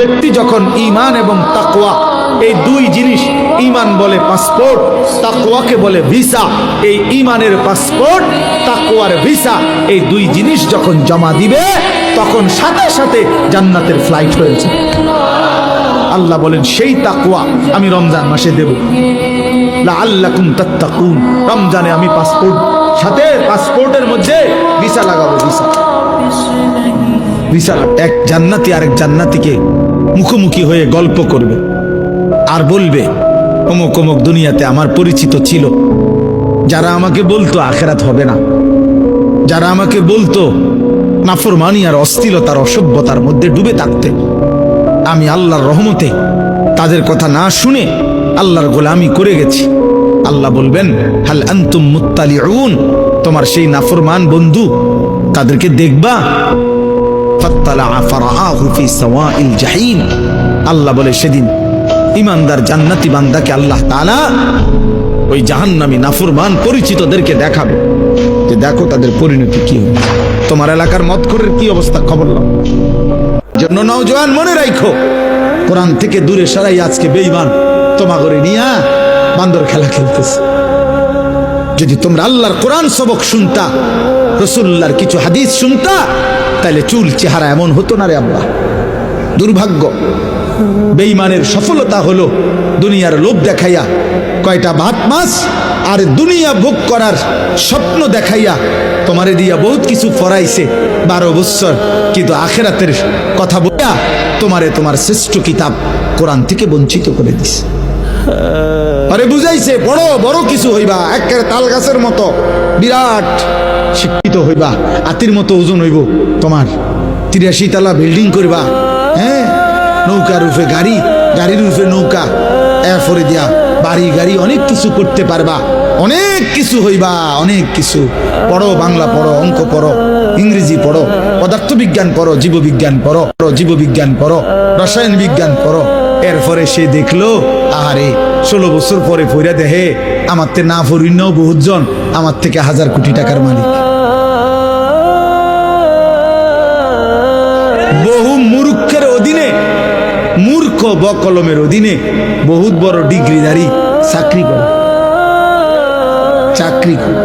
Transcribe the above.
ব্যক্তি যখন ইমান এবং তাকওয়া, এই দুই জিনিস ইমান বলে পাসপোর্ট, তাকওয়াকে বলে ভিসা। এই ইমানের পাসপোর্ট, তাকওয়ার ভিসা, এই দুই জিনিস যখন জমা দিবে, তখন সাথে সাথে জান্নাতের ফ্লাইট হয়েছে। আল্লাহ বলেন, সেই তাকওয়া আমি রমজান মাসে দেব। লাআল্লাকুম তাত্তাকুন। রমজানে আমি পাসপোর্ট, সাথে পাসপোর্টের মধ্যে ভিসা লাগাবো, ভিসা। ভিসা, এক জান্নাতি আরেক জান্নাতিকে মুখোমুখি হয়ে গল্প করবে। আর বলবে, অমুক অমুক দুনিয়াতে আমার পরিচিত ছিল। যারা আমাকে বলতো আখেরাত হবে না। যারা আমাকে বলতো নাফরমানি আর অস্থিরতার অসভ্যতার মধ্যে ডুবে থাকতে। আমি আল্লাহর রহমতে তাদের কথা না শুনে আল্লাহর গোলামি করে গেছি। আল্লাহ বলবেন, হাল আন্তুম মুত্তালিউন? তোমার সেই নাফরমান বন্ধু তাদেরকে দেখবা। জাহিম। আল্লাহ বলে, সেদিন ইমানদার জান্নাতি বান্দাকে আল্লাহ তাআলা ওই জাহান্নামী নাফরমান পরিচিতদেরকে দেখাবে যে দেখো তাদের পরিণতি কি হবে তোমার এলাকার মতখরের কি অবস্থা খবর নাও। জন্য নওজোয়ান মনে রাখো কোরআন থেকে দূরে সরাই আজকে বেঈমান তোমা করে নিয়া বান্দর খেলা খেলতেছে। যদি তোমরা আল্লাহর কোরআন সবক শুনতা রসুল্লাহর কিছু হাদিস শুনতা তাহলে চুল চেহারা এমন হতো না রে আব্বা। দুর্ভাগ্য। বেঈমানের সফলতা হলো দুনিয়ার লোভ দেখাইয়া, কয়টা ভাত মাস আর দুনিয়া ভোগ করার স্বপ্ন দেখাইয়া তোমারে দিয়া বহুত কিছু ফরাইছে বারো বৎসর। কিন্তু আখেরাতের কথা বলিয়া তোমারে তোমার শ্রেষ্ঠ কিতাব কোরআন থেকে বঞ্চিত করে দিছে। আরে বুঝাইছে বড় বড় কিছু হইবা, একেবারে তাল গাছের মতো, বিরাট শিক্ষিত হইবা, আতির মতো ওজন হইব তোমার। তিরাশি তালা বিল্ডিং করবা হ্যাঁ? নৌকা রূপে গাড়ি, গাড়ির রূপে নৌকা, এরপরে দিয়া বাড়ি, গাড়ি, অনেক কিছু করতে পারবা, অনেক কিছু হইবা, অনেক কিছু। পড়ো, বাংলা পড়ো, অঙ্ক পড়ো, ইংরেজি পড়ো, পদার্থবিজ্ঞান পড়ো, জীববিজ্ঞান পড়ো জীববিজ্ঞান পড়ো, রসায়ন বিজ্ঞান পড়ো এরপরে সে দেখল, আহারে, ষোলো বছর পরে ফইরা দেহে, আমার থেকে না ফরিন্নও বহুজন আমার থেকে হাজার কোটি টাকার মালিক। বহু মূর্খের অধীনে, মূর্খ বকলমের অধীনে বহুত বড় ডিগ্রিধারী চাকরি করে। চাকরি করে।